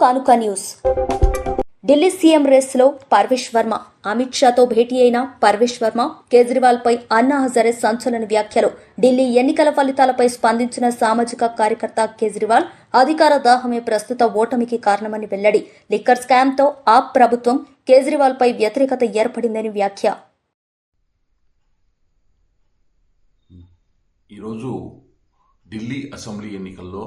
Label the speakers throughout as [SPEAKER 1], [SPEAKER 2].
[SPEAKER 1] కానుక news. Delhi CM రేస్లో పర్వేష్ వర్మ అమిత్ షాతో భేటీ అయిన పర్వేష్ వర్మ కేజ్రీవాల్ పై అన్నా హజారే సంచలన వ్యాఖ్యలు. ఢిల్లీ ఎన్నికల ఫలితాలపై స్పందించిన సామాజిక కార్యకర్త కేజ్రీవాల్ అధికార దాహమే ప్రస్తుత ఓటమికి కారణమని వెల్లడి. లిక్కర్ స్కామ్తో ఆప్ ప్రభుత్వం కేజ్రీవాల్ పై వ్యతిరేకత ఏర్పడిందని వ్యాఖ్య.
[SPEAKER 2] ఈరోజు ఢిల్లీ అసెంబ్లీ ఎన్నికల్లో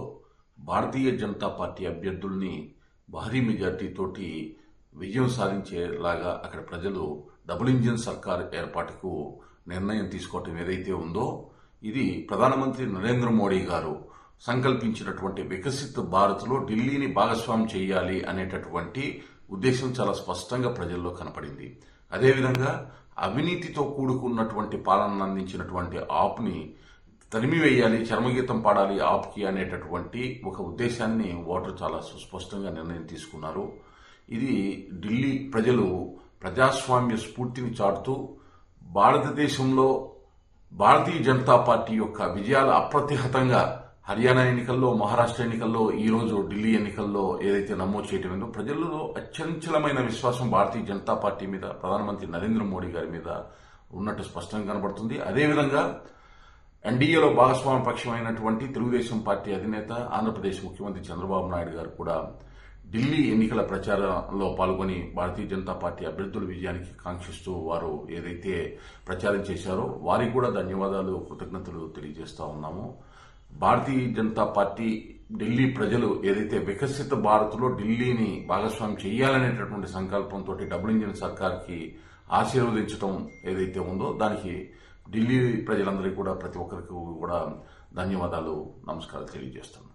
[SPEAKER 2] భారతీయ జనతా పార్టీ అభ్యర్థుల్ని భారీ మెజార్టీతోటి విజయం సాధించేలాగా అక్కడ ప్రజలు డబుల్ ఇంజిన్ సర్కార్ ఏర్పాటుకు నిర్ణయం తీసుకోవటం ఏదైతే ఉందో ఇది ప్రధానమంత్రి నరేంద్ర మోడీ గారు సంకల్పించినటువంటి వికసిత్ భారత్లో ఢిల్లీని భాగస్వామ్యం చేయాలి అనేటటువంటి ఉద్దేశం చాలా స్పష్టంగా ప్రజల్లో కనపడింది. అదేవిధంగా అవినీతితో కూడుకున్నటువంటి పాలన అందించినటువంటి ఆప్ని తరిమివేయాలి చర్మగీతం పాడాలి ఆప్కి అనేటటువంటి ఒక ఉద్దేశాన్ని ఓటర్ చాలా సుస్పష్టంగా నిర్ణయం తీసుకున్నారు. ఇది ఢిల్లీ ప్రజలు ప్రజాస్వామ్య స్ఫూర్తిని చాటుతూ భారతదేశంలో భారతీయ జనతా పార్టీ యొక్క విజయాలు అప్రతిహతంగా హర్యానా ఎన్నికల్లో మహారాష్ట్ర ఎన్నికల్లో ఈ రోజు ఢిల్లీ ఎన్నికల్లో ఏదైతే నమోదు చేయటమేందో ప్రజల్లో అత్యంచలమైన విశ్వాసం భారతీయ జనతా పార్టీ మీద ప్రధానమంత్రి నరేంద్ర మోడీ గారి మీద ఉన్నట్టు స్పష్టంగా కనబడుతుంది. అదేవిధంగా ఎన్డీఏలో భాగస్వామ్య పక్షమైనటువంటి తెలుగుదేశం పార్టీ అధినేత ఆంధ్రప్రదేశ్ ముఖ్యమంత్రి చంద్రబాబు నాయుడు గారు కూడా ఢిల్లీ ఎన్నికల ప్రచారంలో పాల్గొని భారతీయ జనతా పార్టీ అభ్యర్థుల విజయానికి కాంక్షిస్తూ వారు ఏదైతే ప్రచారం చేశారో వారికి కూడా ధన్యవాదాలు కృతజ్ఞతలు తెలియజేస్తా ఉన్నాము భారతీయ జనతా పార్టీ ఢిల్లీ ప్రజలు ఏదైతే వికసిత భారత్లో ఢిల్లీని భాగస్వామ్యం చేయాలనేటటువంటి సంకల్పంతో డబుల్ ఇంజిన్ సర్కార్కి ఆశీర్వదించడం ఏదైతే ఉందో దానికి ఢిల్లీ ప్రజలందరికీ కూడా ప్రతి ఒక్కరికి కూడా ధన్యవాదాలు నమస్కారాలు తెలియజేస్తున్నాను.